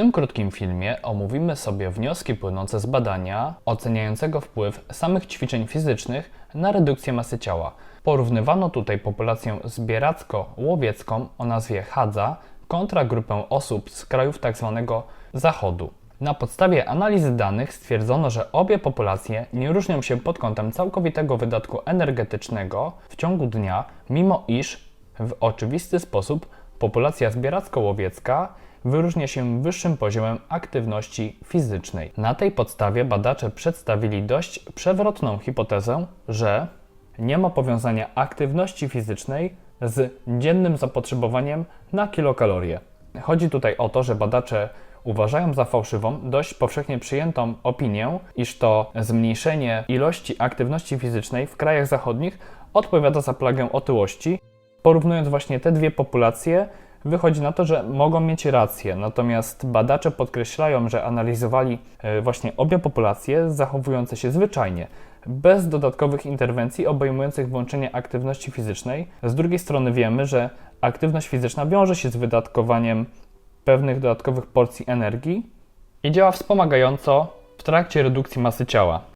tym krótkim filmie omówimy sobie wnioski płynące z badania oceniającego wpływ samych ćwiczeń fizycznych na redukcję masy ciała. Porównywano tutaj populację zbieracko-łowiecką o nazwie Hadza kontra grupę osób z krajów tzw. Zachodu. Na podstawie analizy danych stwierdzono, że obie populacje nie różnią się pod kątem całkowitego wydatku energetycznego w ciągu dnia, mimo iż w oczywisty sposób populacja zbieracko-łowiecka wyróżnia się wyższym poziomem aktywności fizycznej. Na tej podstawie badacze przedstawili dość przewrotną hipotezę, że nie ma powiązania aktywności fizycznej z dziennym zapotrzebowaniem na kilokalorie. Chodzi tutaj o to, że badacze uważają za fałszywą dość powszechnie przyjętą opinię, iż to zmniejszenie ilości aktywności fizycznej w krajach zachodnich odpowiada za plagę otyłości. Porównując właśnie te dwie populacje, wychodzi na to, że mogą mieć rację. Natomiast badacze podkreślają, że analizowali e, właśnie obie populacje zachowujące się zwyczajnie, bez dodatkowych interwencji obejmujących włączenie aktywności fizycznej. Z drugiej strony wiemy, że aktywność fizyczna wiąże się z wydatkowaniem pewnych dodatkowych porcji energii i działa wspomagająco w trakcie redukcji masy ciała.